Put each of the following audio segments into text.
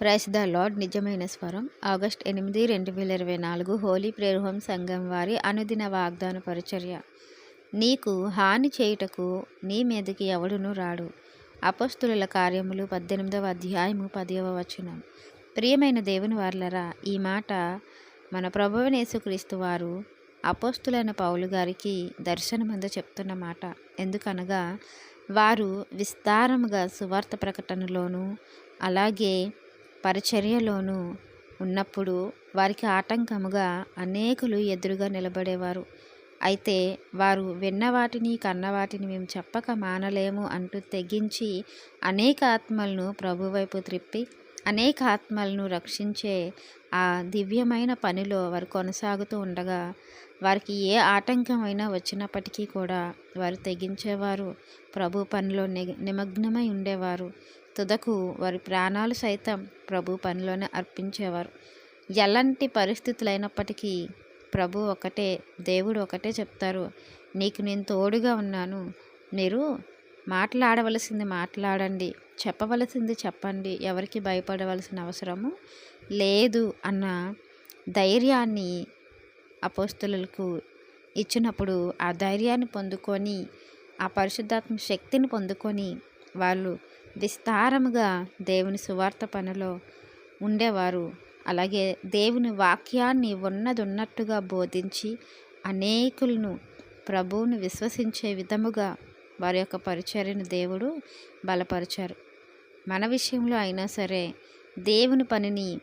Price the lord. నిజమైన స్వరం. August ఎనిమిది రెండు వేల ఇరవై నాలుగు హోలీ ప్రేరుహం సంఘం వారి అనుదిన వాగ్దాన పరిచర్య. నీకు హాని చేయుటకు నీ మీదకి ఎవడును రాడు. అపస్తుల కార్యములు పద్దెనిమిదవ అధ్యాయము పదవ వచనం. ప్రియమైన దేవుని వార్లరా ఈ మాట మన ప్రభువనేసుక్రీస్తు వారు అపోస్తులైన పౌలు గారికి దర్శనమందు చెప్తున్న మాట. ఎందుకనగా వారు విస్తారముగా సువార్త ప్రకటనలోనూ అలాగే పరిచర్యలోనూ ఉన్నప్పుడు వారికి ఆటంకముగా అనేకులు ఎదురుగా నిలబడేవారు. అయితే వారు విన్న వాటిని కన్న వాటిని మేము చెప్పక మానలేము అంటూ తెగించి అనేక ఆత్మలను ప్రభువైపు త్రిప్పి అనేక ఆత్మలను రక్షించే ఆ దివ్యమైన పనిలో వారు కొనసాగుతూ ఉండగా వారికి ఏ ఆటంకమైనా వచ్చినప్పటికీ కూడా వారు తెగించేవారు. ప్రభు పనిలో నిమగ్నమై ఉండేవారు. తుదకు వారి ప్రాణాలు సైతం ప్రభు పనిలోనే అర్పించేవారు. ఎలాంటి పరిస్థితులు అయినప్పటికీ ప్రభు ఒకటే దేవుడు ఒకటే చెప్తారు. నీకు నేను తోడుగా ఉన్నాను. మీరు మాట్లాడవలసింది మాట్లాడండి. చెప్పవలసింది చెప్పండి. ఎవరికి భయపడవలసిన అవసరము లేదు అన్న ధైర్యాన్ని అపోస్తులకు ఇచ్చినప్పుడు ఆ ధైర్యాన్ని పొందుకొని ఆ పరిశుద్ధాత్మ శక్తిని పొందుకొని వాళ్ళు విస్తారముగా దేవుని సువార్త పనిలో ఉండేవారు. అలాగే దేవుని వాక్యాన్ని ఉన్నది ఉన్నట్టుగా బోధించి అనేకులను ప్రభువును విశ్వసించే విధముగా వారి యొక్క పరిచర్యను దేవుడు బలపరిచారు. మన విషయంలో అయినా సరే దేవుని పనిని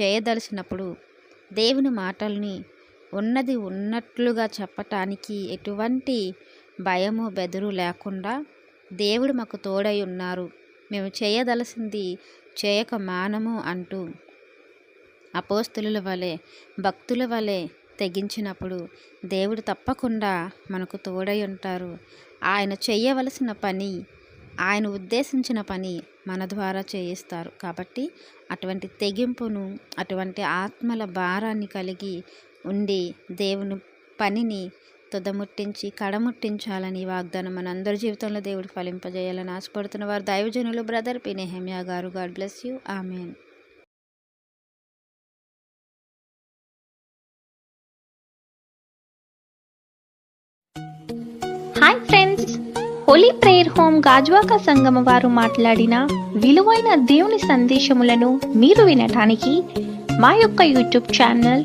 చేయదలిచినప్పుడు దేవుని మాటల్ని ఉన్నది ఉన్నట్లుగా చెప్పటానికి ఎటువంటి భయము బెదురు లేకుండా దేవుడు మాకు తోడై ఉన్నారు. మేము చేయదలసింది చేయక మానము అంటూ అపోస్తుల వలె భక్తుల వలె తెగించినప్పుడు దేవుడు తప్పకుండా మనకు తోడై ఉంటారు. ఆయన చేయవలసిన పని ఆయన ఉద్దేశించిన పని మన ద్వారా చేయిస్తారు. కాబట్టి అటువంటి తెగింపును అటువంటి ఆత్మల భారాన్ని కలిగి ఉండి దేవుని పనిని తుదముట్టించి కడముట్టించాలని వాగ్దానం మన అందరి జీవితంలో దేవుడు ఫలింపజేయాలని ఆశపడుతున్న వారు దైవజనులు బ్రదర్ పినేహమ్యా గారు. God bless you. Amen. Hi friends. Holy Prayer Home Gajuwaka సంగమ వారు మాట్లాడిన విలువైన దేవుని సందేశములను మీరు వినటానికి మా యొక్క యూట్యూబ్ ఛానల్